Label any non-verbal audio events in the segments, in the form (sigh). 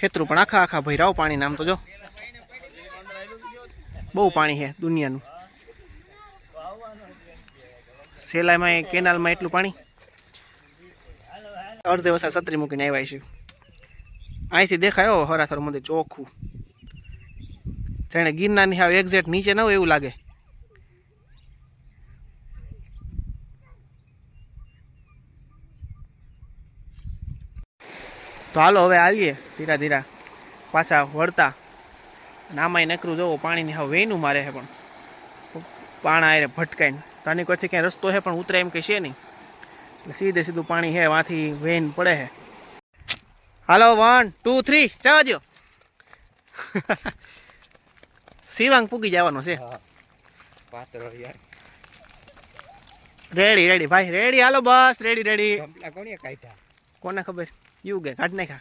ખેતરું પણ આખા આખા ભૈરાવ પાણી નામ તો જો. બહુ પાણી છે દુનિયાનું. સેલાઈમાં કેનાલમાં એટલું પાણી. અડધે વસા છત્રી મૂકીને આવ્યા છીએ. અહીંથી દેખાય હો હરાથર મંદિર ચોખ્ખું. જાણે ગિરનારની હાવ એક્ઝેક્ટ નીચે ન હોય એવું લાગે. તો હાલો હવે આવીએ. ધીરા ધીરા. પાછા વળતા. અને નકરું જોવો પાણીની હવે વેનું મારે છે પણ. પાણા એ ભટકાઈને. તાની કોઈથી ક્યાંય રસ્તો છે પણ ઉતરે એમ કંઈ છે નહીં. એટલે સીધે સીધું પાણી છે વાથી વેન પડે છે. હાલો વન ટુ થ્રી જવા દો (laughs) શિવાંગ પૂગી જવાનો છે. રેડી રેડી ભાઈ રેડી હાલો બસ રેડી રેડી કોને ખબર? યુ ગે કાઢ નાખા.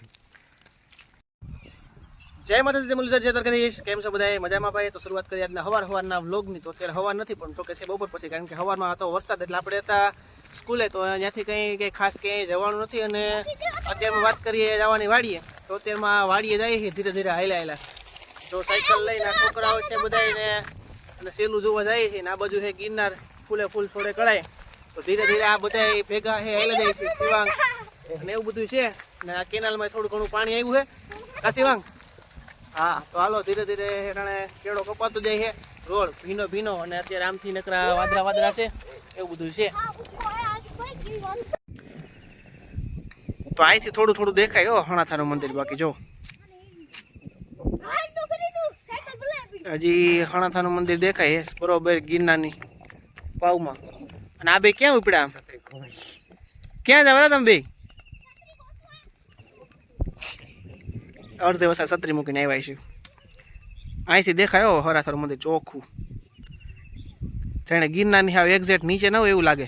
જય માતાજી મુરલીધર, જય દ્વારકાધીશ. કેમ છો બધા મજામાં ભાઈ? તો શરૂઆત કરી આજના હવાર હવારના વ્લોગની. તો અત્યારે હવાર નથી, પણ તો કે છે બપોર પછી, કારણ કે હવારમાં હતો વરસાદ, એટલે આપણે હતા સ્કૂલે. તો ત્યાંથી કંઈ કંઈ ખાસ ક્યાંય જવાનું નથી અને અત્યારમાં વાત કરીએ જવાની વાડીએ. તો અત્યારમાં વાડીએ જઈએ છીએ, ધીરે ધીરે હાયલા હાયલા તો સાયકલ લઈને છોકરાઓ છે બધાને અને સેલું જોવા જાય છે ને આ બાજુ છે ગિરનાર, ફૂલે ફૂલ છોડે કળાય તો ધીરે ધીરે આ બધા ભેગા છે હાયલા જાય છે શિવાંગ અને એવું બધું છે. ને આ કેનાલમાં થોડું ઘણું પાણી આવ્યું છે. આ શિવાંગ હા, તો હાલો, ધીરે ધીરે એણે કેળો કપાતો જાય છે. રોડ ભીનો ભીનો અને અત્યારે આમથી નકરા વાદળા વાદરા છે. એવું બધું છે. તો અહીંથી થોડું થોડું દેખાય, હો, હણાથાનું મંદિર બાકી, જો. હજી હણાથાનું મંદિર દેખાય છે, બરોબર, ગિરનારની પાવમાં. અને આ બે ક્યાં ઉપડ્યા આમ? ક્યાં જવાના તમે બે? અડધે વસા છત્રી મૂકીને આવ્યા છે અહીંથી દેખાયો હો હરાથર મંદિર ચોખ્ખું. જાણે ગિરનારની હાવ એક્ઝેક્ટ નીચે ન હોય એવું લાગે.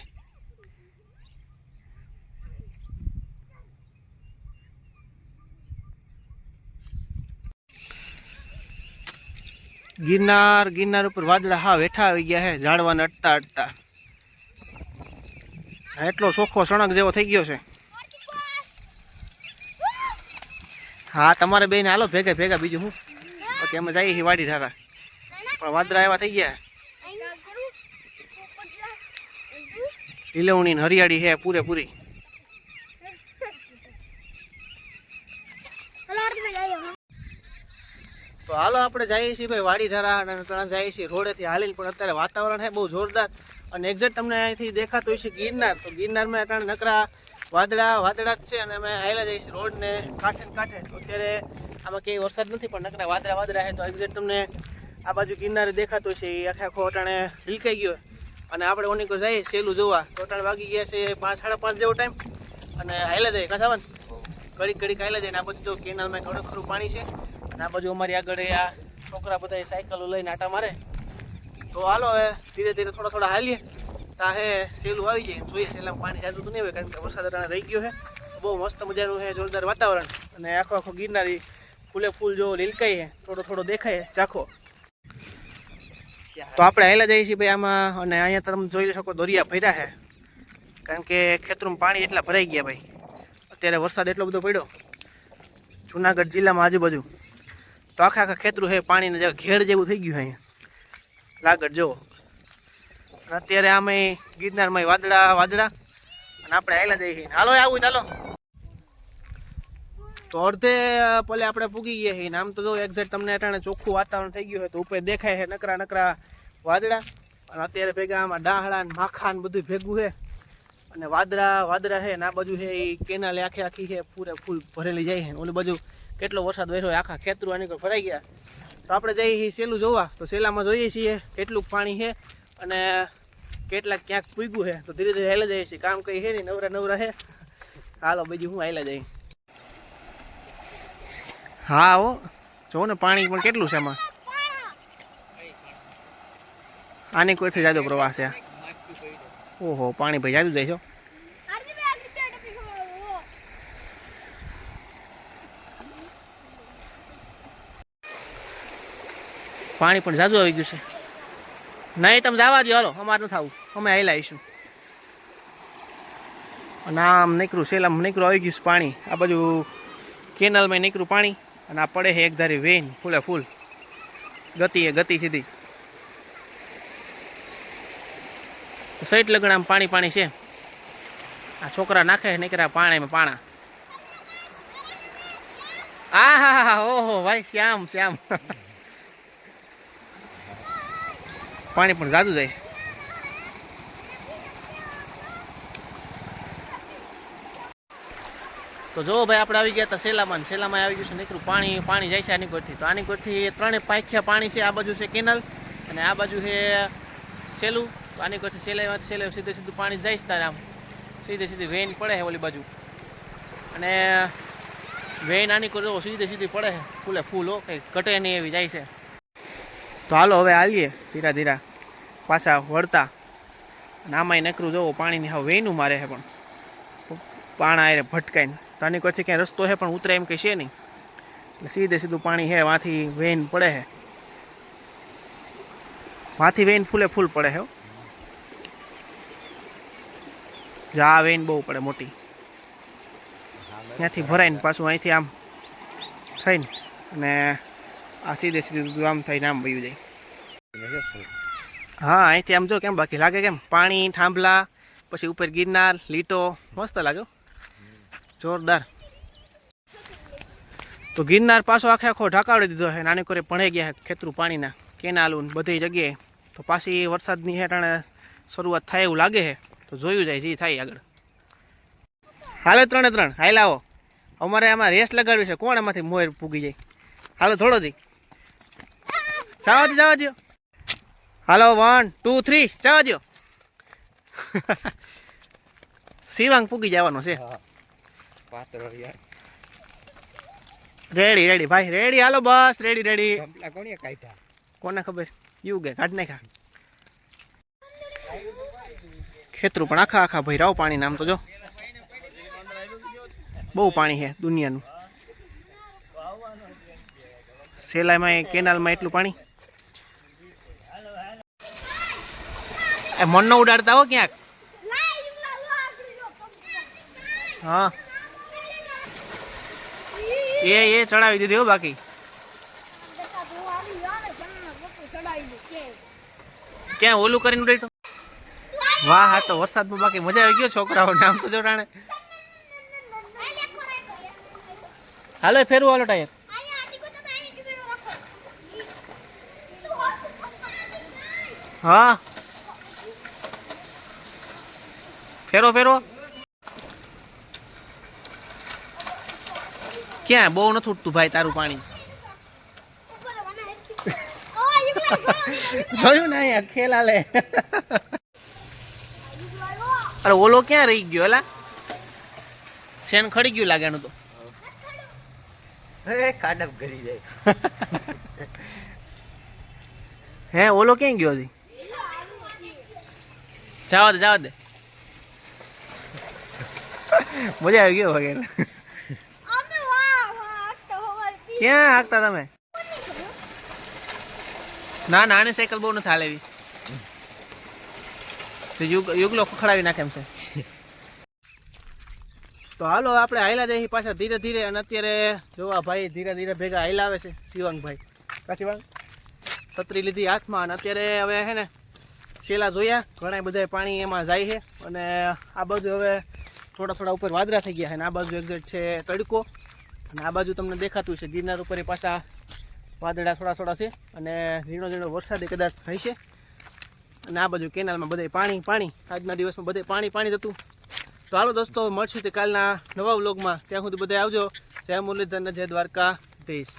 ગિરનાર ગિરનાર ઉપર વાદળા હા વેઠા આવી ગયા છે ઝાડવાને અટતા અટતા. એટલો ચોખ્ખો સણક જેવો થઈ ગયો છે. હા તમારે બેન હાલો ભેગા ભેગા બીજું હું? ઓકે અમે જઈએ છીએ વાડી ધારા પણ વાદરા એવા થઈ ગયા. લીલવણી હરિયાળી છે પૂરેપૂરી. તો હાલો આપણે જઈએ છીએ ભાઈ વાડી ધારા અને ત્યાં જઈએ છીએ રોડેથી હાલીને પણ અત્યારે વાતાવરણ છે બહુ જોરદાર. અને એક્ઝેક્ટ તમને અહીંથી દેખાતું હોય છે ગિરનાર. તો ગિરનારમાં ત્યાં નકરા વાદળા વાદળા જ છે અને અમે આવેલા જઈએ છીએ રોડને કાંઠે ને કાંઠે. અત્યારે આમાં ક્યાંય વરસાદ નથી, પણ નકરા વાદળા વાદળા છે. તો એક્ઝેક્ટ તમને આ બાજુ ગિરનારે દેખાતું છે. એ આખે આખો અટાણે હિલકાઈ ગયો. અને આપણે ઓનિકો જઈએ, સેલું જોવા. તો અટાણે વાગી ગયા છે પાંચ, સાડા પાંચ જેવો ટાઈમ અને આવેલા જઈએ કાસાવન ઘડીક ઘડીક આવેલા જઈએ. ને આ બધું કેનાલમાં ઘણું ખરું પાણી છે. અને આ બાજુ અમારી આગળ આ છોકરા બધા સાયકલો લઈને આટા મારે. તો હાલો હવે ધીરે ધીરે થોડા થોડા હાલીએ. તા હે સેલું આવી જાય જોઈએ સેલામાં પાણી જાતું તો નહીં હોય કારણ કે વરસાદ અટાણે રહી ગયો છે. બહુ મસ્ત મજાનું છે, જોરદાર વાતાવરણ. અને આખો આખો ગિરનારી ફૂલે ફૂલ જો લીલકાઈ છે, થોડો થોડો દેખાય ચાખો તો આપણે હાલ્યા જઈએ છીએ ભાઈ આમાં, અને અહીંયા તમે જોઈ શકો દોરિયા ભર્યા છે. કારણ કે ખેતરમાં પાણી એટલા ભરાઈ ગયા ભાઈ. અત્યારે વરસાદ એટલો બધો પડ્યો. જુનાગઢ જિલ્લામાં આજુબાજુ. તો આખા આખા ખેતરું છે, પાણીને જે ઘેડ જેવું થઈ ગયું છે અહીંયા. લાગડ જુઓ. અને અત્યારે આમે ગિરનારમાં વાદળા વાદળા. અને આપણે આયલા જઈએ હાલો આવું ચાલો તો અડધે પલે આપણે પૂગી ગયા છીએ. આમ તો જો એક્ઝેક્ટ તમને અટાણે ચોખ્ખું વાતાવરણ થઈ ગયું હોય તો ઉપર દેખાય છે નકરા નકરા વાદળા. અને અત્યારે ભેગા આમાં ડાહળા ને માખા ને બધું ભેગું છે. અને વાદળા વાદળા છે ને આ બાજુ છે એ કેનાલે આખી આખી છે, પૂરે ફૂલ ભરેલી જાય છે. ઓલી બાજુ કેટલો વરસાદ વહેરો આખા ખેતરું આની ભરાઈ ગયા. તો આપણે જઈએ છીએ સેલું જોવા. તો સેલામાં જોઈએ છીએ કેટલું પાણી છે. અને કેટલાક ક્યાંક પૂગ્યું છે, તો ધીરે ધીરે હાલે જઈએ છીએ કામ કઈ છે નહીં, નવરા નવરા છે. હાલો, બીજું હું હાલે જઈ હા, હો. જો ને, પાણી પણ કેટલું છે એમાં આની કોઈથી જાજો પ્રવાસ છે ઓહો, પાણી ભાઈ જાજુ છો પાણી પણ જાજુ આવી ગયું છે. નહીં, તમે જવા દો હાલો, અમારે નું થવું. અમે હાલ આવીશું. અને આમ નીકળું આમ નીકળું, આવી ગયું પાણી. આ બાજુ કેનાલમાં નીકળું પાણી, અને આ પડે છે એક ધારી વેન, ફૂલે ફૂલ. ગતિ એ ગતિ સીધી. સાઈડ લગણ આમ પાણી પાણી છે. આ છોકરા નાખે નીકળ્યા પાણીમાં પાણા. આ હા હા ઓહો, ભાઈ, શ્યામ શ્યામ. પાણી પણ જાજુ જાય છે. તો જો ભાઈ આપણે આવી ગયા હતા સેલામાં સેલામાં આવી ગયું છે નીકળું. પાણી પાણી જાય છે આની કોરથી તો આની કોરથી ત્રણે પાખ્યા પાણી છે. આ બાજુ છે કેનલ અને આ બાજુ છે સેલું. તો આની કોરથી સેલાઈમાં સેલાઈ સીધે સીધું પાણી જાય છે તારે આમ. સીધે સીધી વેન પડે છે ઓલી બાજુ. અને વેન આની કોર સીધે સીધી પડે છે. ફૂલે ફૂલ કંઈ ઘટે નહીં એવી જાય છે. તો હાલો હવે આવીએ. ધીરા ધીરા. પાછા વળતા. અને આમાંય નકરું જોવો, પાણીની હવે વેનું મારે છે પણ. પાણા આરે ભટકાઈને. તાની આની ક્યાંય રસ્તો છે પણ ઉતરે એમ કંઈ છે નહીં. એટલે સીધે સીધું પાણી છે, વાંથી વેન પડે છે. વાંથી વેન ફૂલે ફૂલ પડે છે જા વેન બહુ પડે મોટી. ત્યાંથી ભરાઈને પાછું અહીંથી આમ થઈને. અને આ સીધે સીધું આમ થઈને આમ વયું જાય. હા, અહીંથી આમ જો કેમ બાકી લાગે કેમ? પાણી, થાંભલા, પછી ઉપર ગિરનાર, લીટો, મસ્ત લાગ્યો જોરદાર. તો ગિરનાર પાછો આખે આખો ઢાકાડી દીધો છે. નાની કોરે ભણાઈ ગયા ખેતરું પાણીના, કેનાલું બધી જગ્યાએ. તો પાછી વરસાદની હેઠાણે શરૂઆત થાય એવું લાગે છે. તો જોયું જાય જે થાય આગળ. હાલે ત્રણે ત્રણ, હાલ આવો. અમારે આમાં રેસ લગાડવી છે. કોણ એમાંથી મોર પૂગી જાય? હાલો, થોડો જી જવા દો જવા દો. હાલો વન ટુ થ્રી જવા દો શિવાંગ પૂગી જવાનો છે. રેડી રેડી ભાઈ રેડી હાલો બસ રેડી રેડી કાઢ્યા? કોને ખબર? યુ ગે કાઢ નાખા. ખેતરું પણ આખા આખા ભાઈ રાવ પાણી નામ તો જો. બહુ પાણી છે દુનિયાનું. સેલાઈમાં કેનાલમાં એટલું પાણી. એ મનનો ઉડાડતા હો ક્યાંક. હા. એ એ ચડાવી દીધી હો બાકી. ક્યાં ઓલું કરીને ઉડાડ્યું તો? વાહ, હા તો વરસાદમાં બાકી મજા આવી ગયો છોકરાઓને. આમ તો જોડાણે હાલો, ફેરવું હાલો ટાયર. હા. ફેરો ફેરો. ક્યાં? બહુ નથી ઉઠતું ભાઈ તારું પાણી. જોયું ને અહીંયા ખેલા લે અરે ઓલો ક્યાં રહી ગયો એલા? શેન ખડી ગયું લાગે એનું તો. હે કાડપ કરી જાય. હે ઓલો ક્યાં ગયો હતી જવા દે જવા દે. મજા આવી ગયો વગેરે. ક્યાં હાંકતા તમે? ના નાની સાયકલ બહુ નથી હાલેવી. યુગ યુગ યુગલો ખખડાવી નાખે એમ છે. તો હાલો આપણે હાયલા જઈએ પાછા ધીરે ધીરે અને અત્યારે જોવા ભાઈ ધીરે ધીરે ભેગા હાયલા આવે છે શિવાંગભાઈ કાચી વાંગ છત્રી લીધી હાથમાં અને અત્યારે હવે છે ને શેલા જોયા ઘણા બધા પાણી એમાં જાય છે અને આ બાજુ હવે થોડા થોડા ઉપર વાદળા થઈ ગયા છે અને આ બાજુ એક્ઝેક્ટ છે તડકો. અને આ બાજુ તમને દેખાતું છે, ગિરનાર ઉપર એ પાછા વાદળા થોડા થોડા છે અને ઝીણો ઝીણો વરસાદ કદાચ હશે અને આ બાજુ કેનાલમાં બધે પાણી પાણી. આજના દિવસમાં બધે પાણી પાણી થતું તો હાલો દોસ્તો, મળશું તે કાલના નવા વ્લોગમાં. ત્યાં સુધી બધા આવજો. જય મુરલીધર જય દ્વારકા દેશ